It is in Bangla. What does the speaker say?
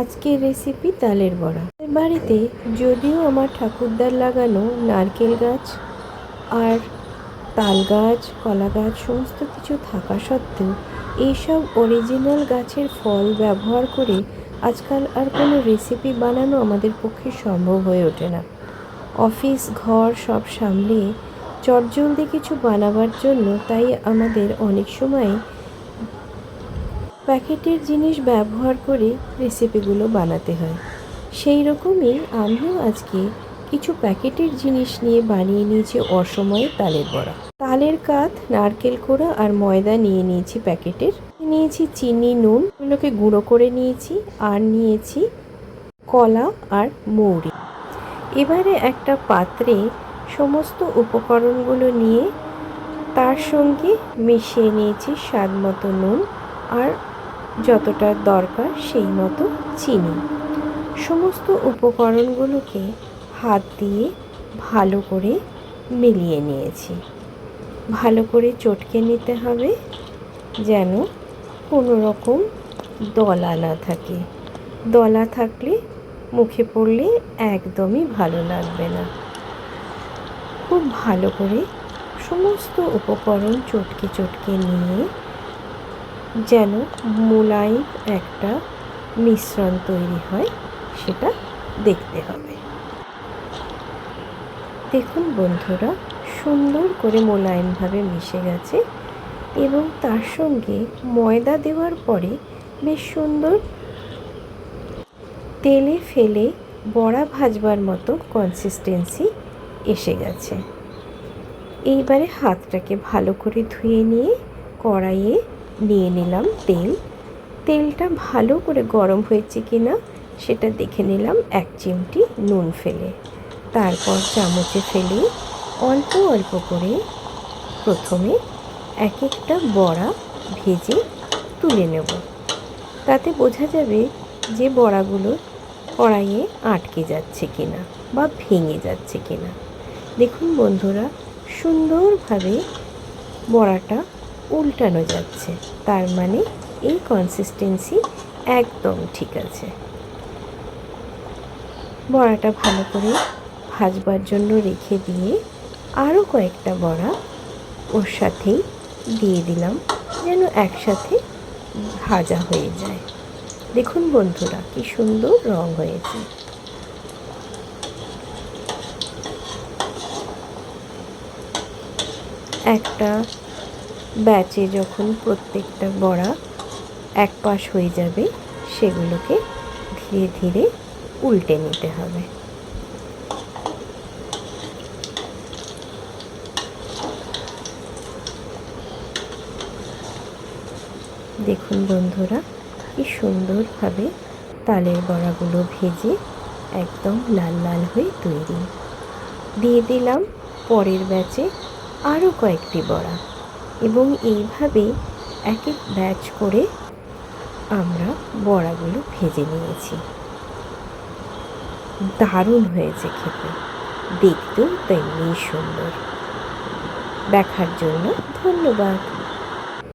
আজকের রেসিপি তালের বড়া। বাড়িতে যদিও আমার ঠাকুরদার লাগানো নারকেল গাছ আর তাল গাছ, কলা গাছ, সমস্ত কিছু থাকা সত্ত্বেও এইসব অরিজিনাল গাছের ফল ব্যবহার করে আজকাল আর কোনো রেসিপি বানানো আমাদের পক্ষে সম্ভব হয়ে ওঠে না। অফিস, ঘর সব সামলিয়ে চটজলদি কিছু বানাবার জন্য তাই আমাদের অনেক সময় প্যাকেটের জিনিস ব্যবহার করে রেসিপিগুলো বানাতে হয়। সেই রকমই আমিও আজকে কিছু প্যাকেটের জিনিস নিয়ে বানিয়ে নিয়েছি অসময়ে তালের বড়া। তালের কাত, নারকেল কোড়া আর ময়দা নিয়ে নিয়েছি প্যাকেটের। নিয়েছি চিনি, নুন, এগুলোকে গুঁড়ো করে নিয়েছি আর নিয়েছি কলা আর মৌরি। এবারে একটা পাত্রে সমস্ত উপকরণগুলো নিয়ে তার সঙ্গে মিশিয়ে নিয়েছি স্বাদ মতো নুন আর যতটা দরকার সেই মতো চিনি। সমস্ত উপকরণগুলোকে হাত দিয়ে ভালো করে মিলিয়ে নিয়েছি। ভালো করে চটকে নিতে হবে যেন কোনো রকম দলা না থাকে। দলা থাকলে মুখে পড়লে একদমই ভালো লাগবে না। খুব ভালো করে সমস্ত উপকরণ চটকে চটকে নিয়ে যেন মোলায়েম একটা মিশ্রণ তৈরি হয়, সেটা দেখতে হবে। দেখুন বন্ধুরা, সুন্দর করে মোলায়েমভাবে মিশে গেছে এবং তার সঙ্গে ময়দা দেওয়ার পরে বেশ সুন্দর তেলে ফেলে বড়া ভাজবার মতো কনসিস্টেন্সি এসে গেছে। এইবারে হাতটাকে ভালো করে ধুয়ে নিয়ে কড়াইয়ে নিয়ে নিলাম তেল। তেলটা ভালো করে গরম হয়েছে কি না সেটা দেখে নিলাম এক চিমটি নুন ফেলে। তারপর চামচে ফেলে অল্প অল্প করে প্রথমে এক একটা বড়া ভেজে তুলে নেব। তাতে বোঝা যাবে যে বড়াগুলো কড়াইয়ে আটকে যাচ্ছে কিনা বা ভেঙে যাচ্ছে কিনা। দেখুন বন্ধুরা, সুন্দরভাবে বড়াটা উল্টানো যাচ্ছে। তার মানে এই কনসিস্টেন্সি একদম ঠিক আছে। বড়াটা ভালো করে ভাজবার জন্য রেখে দিয়ে আরও কয়েকটা বড়া ওর সাথেই দিয়ে দিলাম যেন একসাথে ভাজা হয়ে যায়। দেখুন বন্ধুরা, কি সুন্দর রং হয়েছে। একটা ব্যাচে যখন প্রত্যেকটা বড়া এক পাশ হয়ে যাবে, সেগুলোকে ধীরে ধীরে উল্টে নিতে হবে। দেখুন বন্ধুরা, কি সুন্দরভাবে তালের বড়াগুলো ভেজে একদম লাল লাল হয়ে তৈরি। দিয়ে দিলাম পরের ব্যাচে আরও কয়েকটি বড়া। এবং এইভাবে এক এক ব্যাচ করে আমরা বড়াগুলো ভেজে নিয়েছি। দারুণ হয়েছে খেতে। দেখতেও তেমনি সুন্দর। দেখার জন্য ধন্যবাদ।